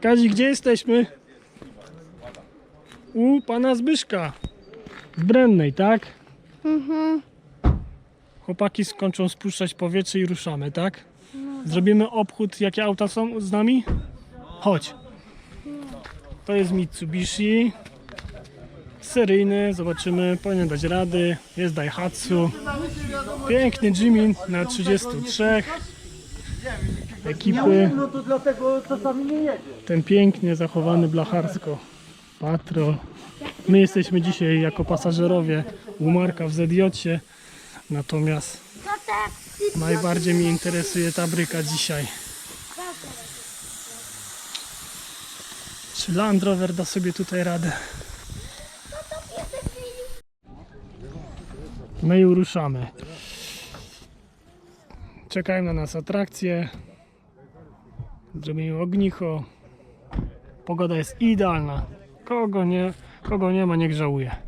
Kazi, gdzie jesteśmy? U pana Zbyszka. Z Brennej, tak? Mhm. Chłopaki skończą spuszczać powietrze i ruszamy, tak? Zrobimy obchód, jakie auta są z nami? Chodź. To jest Mitsubishi. Seryjny, zobaczymy, powinien dać rady. Jest Daihatsu. Piękny Jimin na 33. Ekipy. No to dlatego czasami nie jedzie. Ten pięknie zachowany blacharsko. Patrol. My jesteśmy dzisiaj jako pasażerowie u Marka w ZJ. Natomiast najbardziej mnie interesuje ta bryka dzisiaj. Czy Land Rover da sobie tutaj radę? No i ruszamy. Czekają na nas atrakcje. Zrobimy ognicho. Pogoda jest idealna. Kogo nie, kogo nie ma, niech żałuje.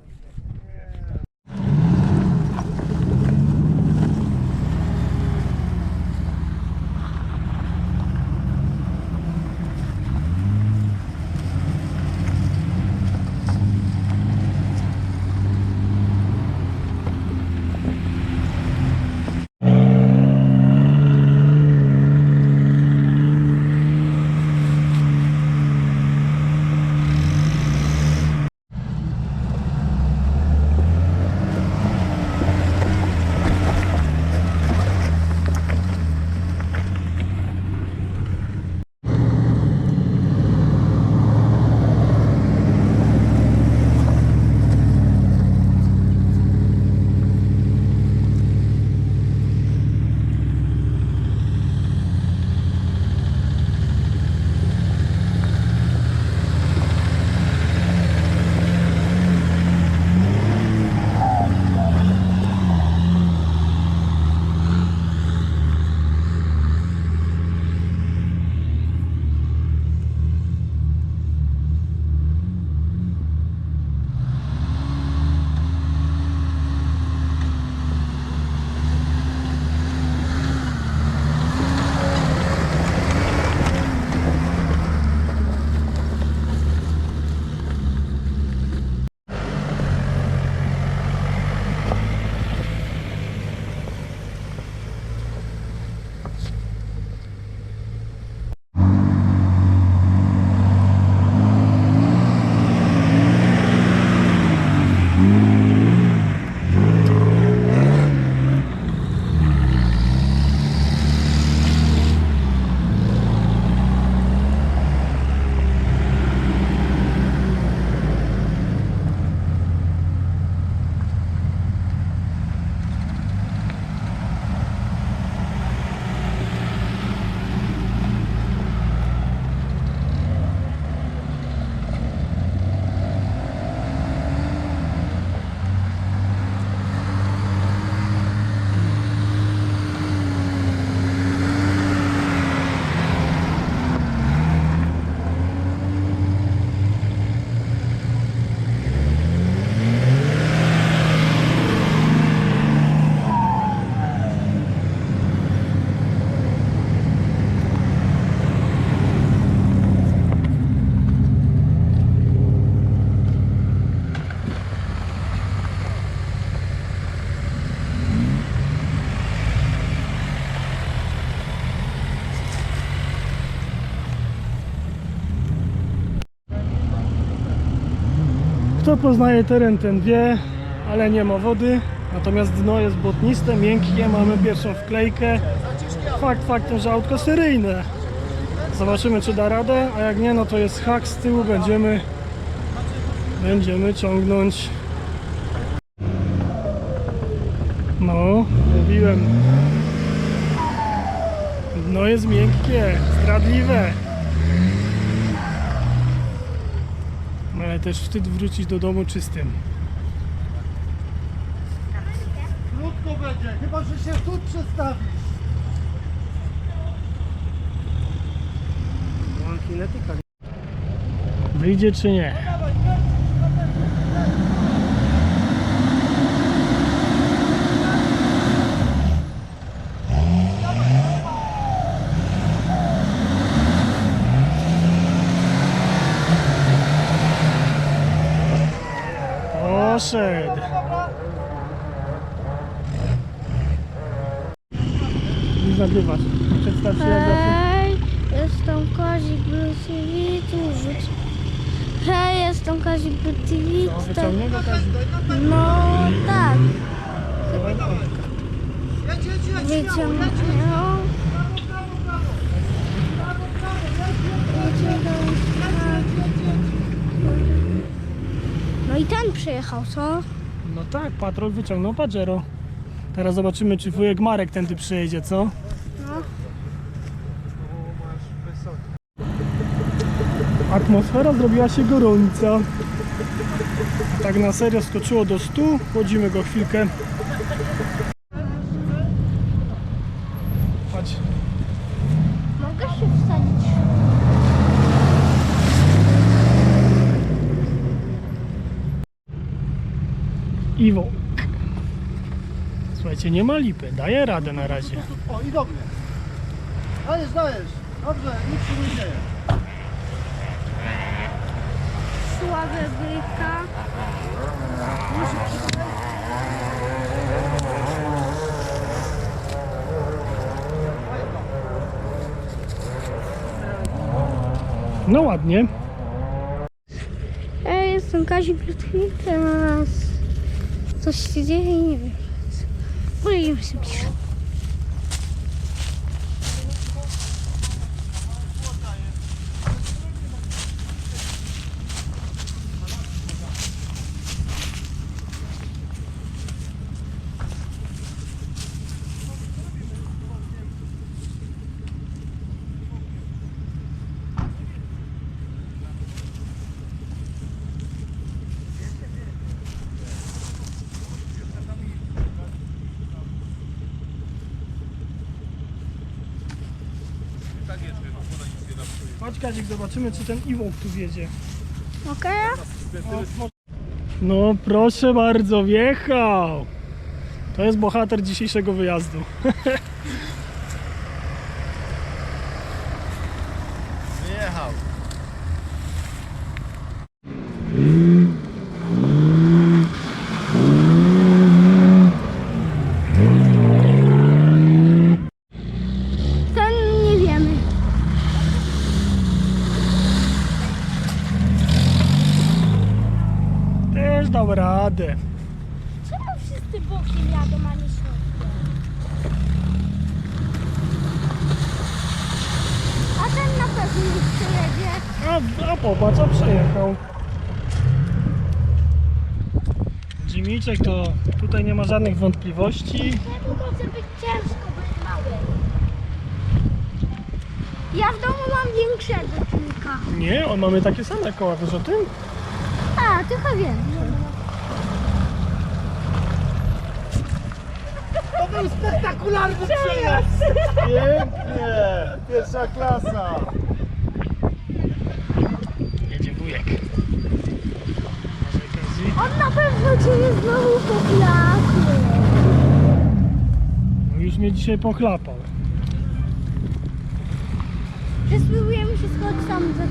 Poznaje teren, ten wie, ale nie ma wody. Natomiast dno jest błotniste, miękkie, mamy pierwszą wklejkę. Fakt faktem, że autko seryjne. Zobaczymy czy da radę, a jak nie, no to jest hak z tyłu, będziemy będziemy ciągnąć. No, mówiłem. Dno jest miękkie, zdradliwe. Ale też wstyd wrócić do domu czystym. Krótko będzie, chyba że się tu przestawisz. Kinetyka. Wyjdzie czy nie? Poszedł. Już nagrywasz. Przedstaw się jak zawsze. Hej, jestem Kazik Blue TV, tu rzuć. Hej, jestem Kazik. No, tutaj- wyciągnie go. No tak, Dawaj, dawaj. Wyciągnął. No i ten przyjechał, co? No tak, patrol wyciągnął Pajero. Teraz zobaczymy, czy wujek Marek tędy przyjedzie, co? No. Atmosfera zrobiła się gorąca. Tak na serio skoczyło do 100. Chłodzimy go chwilkę. Chodź. Mogę się wsadzić. Iwo. Słuchajcie, nie ma lipy. Daje radę na razie. O, i do mnie. Dajesz, dajesz. Dobrze, nic się nie dzieje. Sławę byka. No ładnie. Ja jestem Kazik Blutki, teraz coś się dzieje i nie wiem. Kazik, zobaczymy, czy ten Iwo tu wiedzie. Okej? No proszę bardzo, wjechał. To jest bohater dzisiejszego wyjazdu. Wyjechał. Ten nie wiemy. Też radę. Czemu wszyscy bokiem jadą, a nie środkiem? A ten na pewno nie przejedzie. A, a popatrz, a przejechał. Dzimiczek to tutaj nie ma żadnych wątpliwości. Ten może być ciężko, bo jest mały. Ja w domu mam większego czynnika. Nie, on mamy takie same koła, wiesz o tym? A, trochę wiem. To był spektakularny przejazd. Pięknie. Pierwsza klasa. Jedzie wujek. On na pewno cię jest znowu poklapie. No już mnie dzisiaj pochlapał. Że spróbujemy się schodzić sam za to.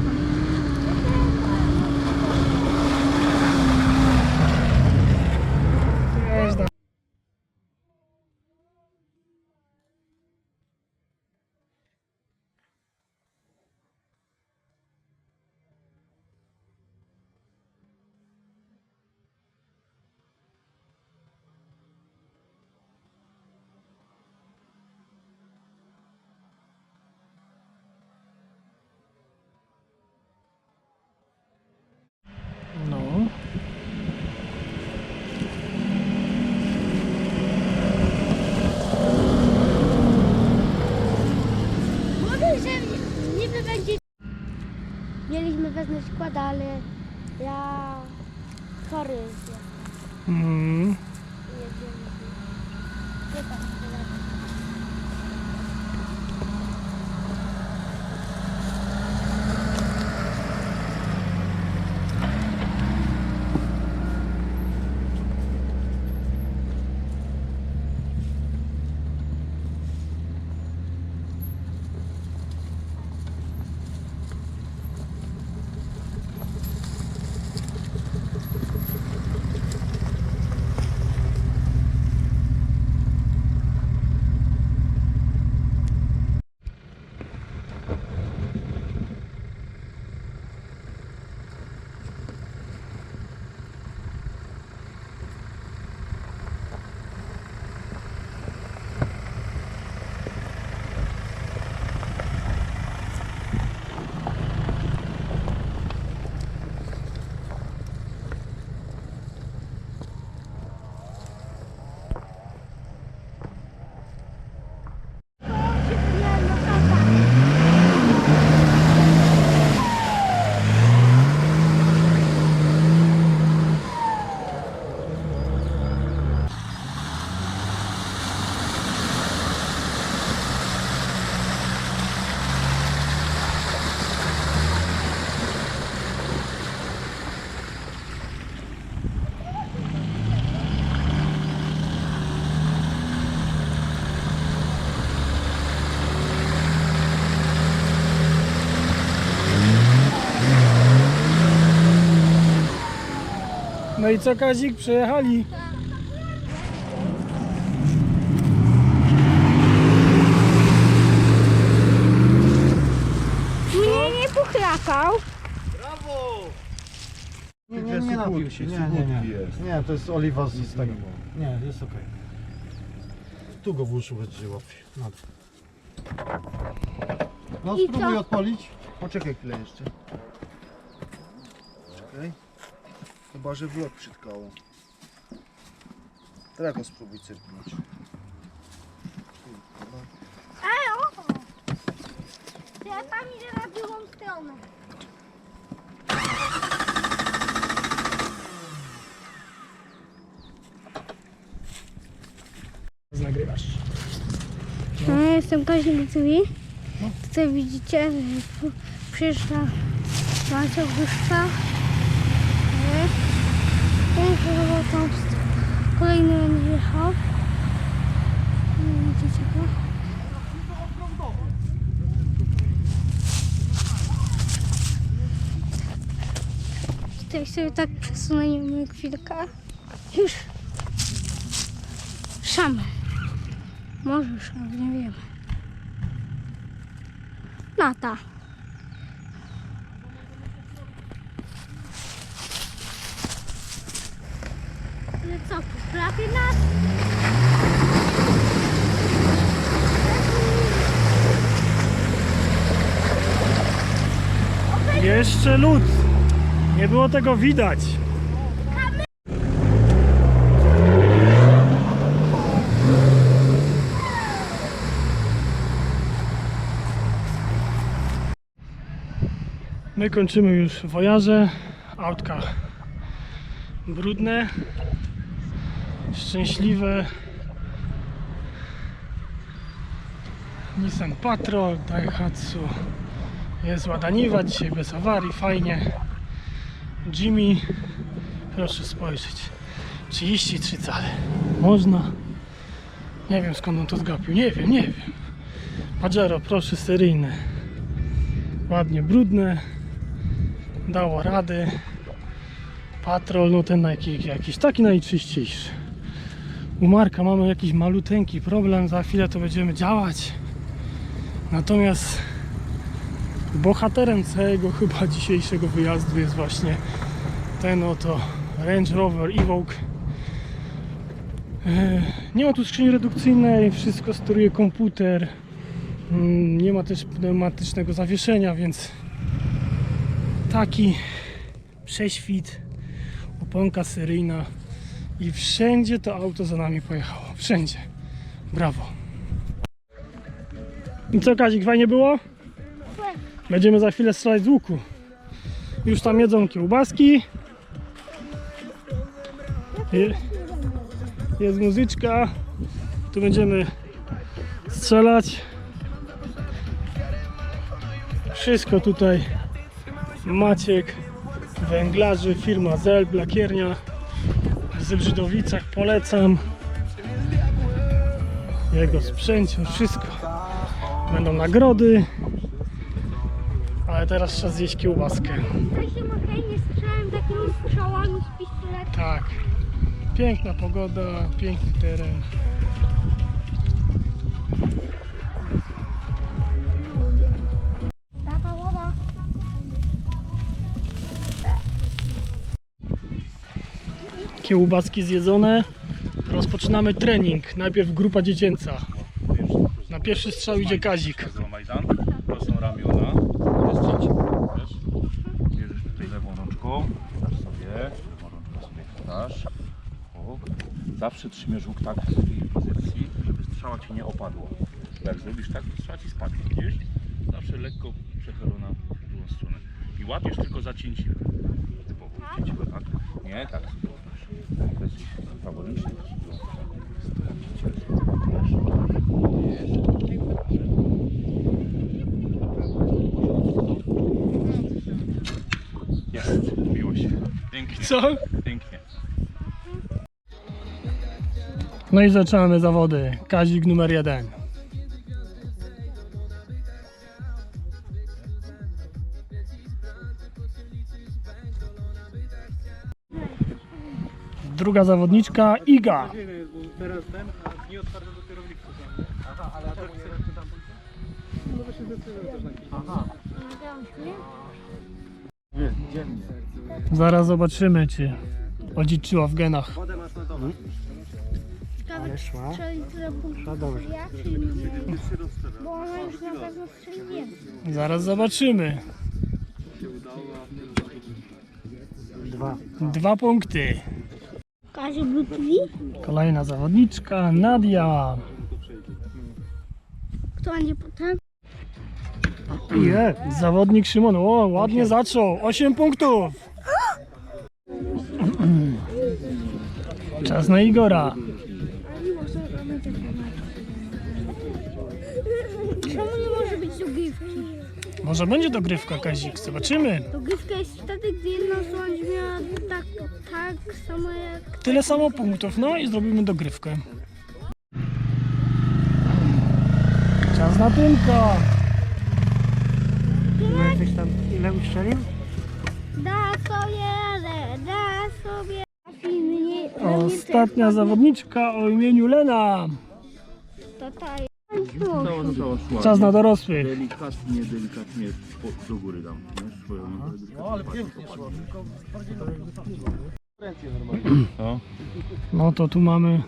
Też da. No. Może, że niby będzie... Mieliśmy wezmać skład, ale ja chory jestem. Mm. Jedziemy. Gdzie tam No i co Kazik, przyjechali? Mnie nie pochlapał. Brawo! Nie, nie, nie napił się, nie, nie, nie. Nie, to jest oliwa z tego. Nie, jest okej. Tu go włóż będzie łatwiej. No I spróbuj co? odpalić. Poczekaj chwilę jeszcze. Czekaj. Chyba, że vlog przytkało. Teraz go spróbuj cyrknąć. Ej, o! Ja tam idę na drugą stronę. Nagrywasz. No, ja jestem Kazik Drzwi. Tutaj widzicie, że tu przyjeżdża Chyba tam kolejny będzie jechał. Nie Widzicie go? Tutaj sobie tak przesunęliśmy chwilkę. Już. Szamy. Może ale nie wiemy. Nata. Co, prawie nas? Jeszcze lód. Nie było tego widać. My kończymy już wojaże. Autka brudne, szczęśliwe. Nissan Patrol, Daihatsu jest ładaniwa dzisiaj bez awarii, fajnie. Jimmy, proszę spojrzeć. 33 cale. Można. Nie wiem skąd on to zgapił. Nie wiem, nie wiem. Pajero, proszę, seryjne. Ładnie brudne. Dało rady. Patrol, no ten jakiś, jakiś taki najczyściejszy. U Marka mamy jakiś maluteńki problem. Za chwilę to będziemy działać. Natomiast bohaterem całego chyba dzisiejszego wyjazdu jest właśnie ten oto Range Rover Evoque. E, Nie ma tu skrzyni redukcyjnej, wszystko steruje komputer. Mm, Nie ma też pneumatycznego zawieszenia, więc taki prześwit, oponka seryjna i wszędzie to auto za nami pojechało. Wszędzie. Brawo. I co Kazik, fajnie było? Będziemy za chwilę strzelać z łuku. Już tam jedzą kiełbaski. Je, jest muzyczka. Tu będziemy strzelać. Wszystko tutaj Maciek, węglarzy, firma Zel, Blakiernia w Zebrzydowicach polecam. Jego sprzęcie, wszystko. Będą nagrody. Ale teraz trzeba zjeść kiełbaskę. Z pistoletu. Tak. Piękna pogoda, piękny teren. Kiełbaski zjedzone. Rozpoczynamy trening. Najpierw grupa dziecięca. Na pierwszy strzał idzie Kazik. Majdan, to są ramiona? Bierzesz tutaj lewą rączką, dasz sobie, lewą rączką sobie dasz. Zawsze trzymiesz łuk tak w swojej pozycji, żeby strzała Ci nie opadła. Jak zrobisz tak, to strzała Ci spadnie, widzisz? Zawsze lekko przechylona w drugą stronę. I łapiesz tylko zacięcie. Typowo tak? Nie, tak. Co? Pięknie. No i zaczynamy zawody. Kazik numer jeden. Druga zawodniczka Iga. Zaraz zobaczymy, czy odziedziczyła w genach. Ciekawe, szła. strzeli tyle punktów dobrze. ja, czy nie? Bo ona już na pewno strzeli więcej. Zaraz zobaczymy. Dwa. Dwa punkty. TV? Kolejna zawodniczka Nadia. Kto będzie potem? Je. Zawodnik Szymon. O, ładnie zaczął. 8 punktów. Czas na Igora. Może będzie dogrywka, Kazik. Zobaczymy. Dogrywka jest wtedy, gdy jedna osoba będzie miała tak, tak samo jak... Tyle samo punktów. No i zrobimy dogrywkę. Czas na Tymka. Ile coś tam, ile uszczelił? Da sobie, da sobie. Ostatnia zawodniczka o imieniu Lena. To ta jest. Cała, cała szła. Czas na dorosłych. Delikatnie, delikatnie po, do góry dam. Nie? Swoją No ale pięknie szło, tylko No. No to tu mamy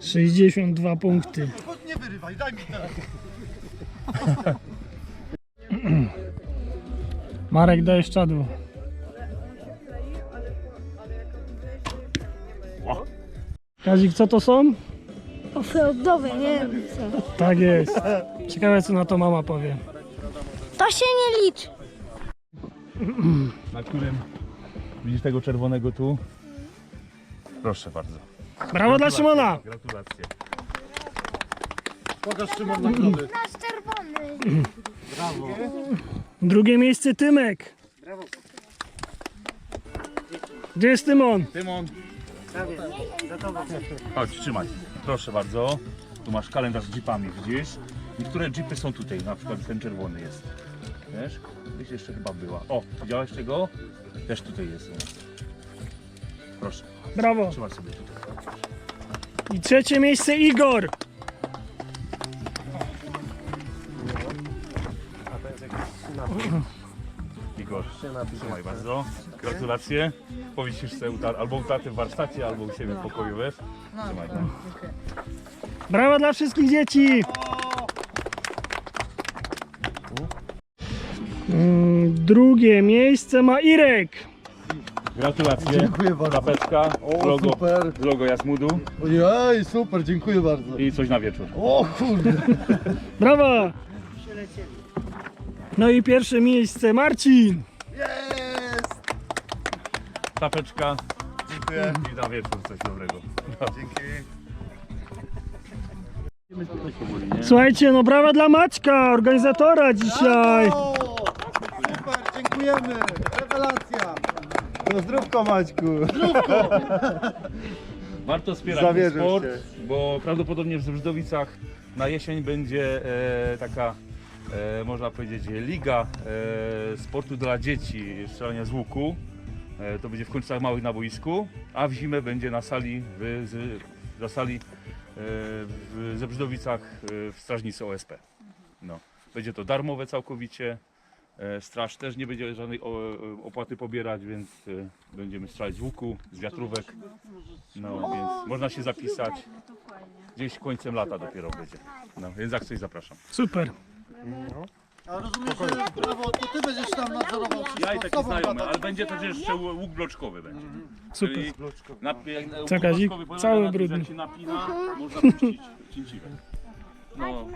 62 punkty. Nie wyrywaj, daj mi teraz. Marek dajesz czadu. Kazik, co to są? Offroadowe, nie wiem co. Tak jest. Ciekawe co na to mama powie. To się nie liczy. Na którym widzisz tego czerwonego tu? Proszę bardzo. Brawo dla Szymona! Gratulacje. Pokaż Szymon nagrody. Nasz czerwony. Brawo. Drugie miejsce Tymek. Gdzie jest Tymon? Tymon. Chodź, trzymaj. Proszę bardzo. Tu masz kalendarz z jeepami, widzisz? Niektóre jeepy są tutaj, na przykład ten czerwony jest. Wiesz? Gdzieś jeszcze chyba była. O, widziałeś tego? Też tutaj jest. Proszę, Brawo. trzymaj sobie tutaj. I trzecie miejsce Igor. Igor, trzymaj bardzo. Gratulacje. Powiesisz sobie u ta- albo u taty w warsztacie, albo u siebie w pokoju, wiesz? Trzymaj. tak. Brawo dla wszystkich dzieci. Mm, Drugie miejsce ma Irek. Gratulacje. Dziękuję bardzo. Czapeczka, O, logo, super. logo Jasmudu Ojej, super, dziękuję bardzo. i coś na wieczór. O kurde. Brawo. No i pierwsze miejsce Marcin. Jest. Czapeczka Dziękuję. i na wieczór coś dobrego. Dzięki. Słuchajcie, no brawa dla Maćka, organizatora dzisiaj. O, super, dziękujemy. Rewelacja. No zdrówko Maćku. Warto wspierać ten sport, się. bo prawdopodobnie w Brzydowicach na jesień będzie e, taka, e, można powiedzieć, liga e, sportu dla dzieci, strzelania z łuku. E, to będzie w końcach małych na boisku, a w zimę będzie na sali w, z, na sali e, w Zebrzydowicach e, w strażnicy OSP. No. Będzie to darmowe całkowicie. Straż też nie będzie żadnej opłaty pobierać, więc będziemy strzelać z łuku, z wiatrówek. No więc można się zapisać. Gdzieś końcem lata dopiero będzie. No więc jak coś zapraszam. Super. A rozumiesz, że brawo, to ty będziesz tam nadzorował wszystko. Ja i z taki tobą znajomy, gadać. ale będzie też jeszcze łuk bloczkowy będzie. Super. Czyli na, jak, na- Kazik? bloczkowy polega Cały na tym, że brudny. Jak się napina, można puścić cięciwe. No,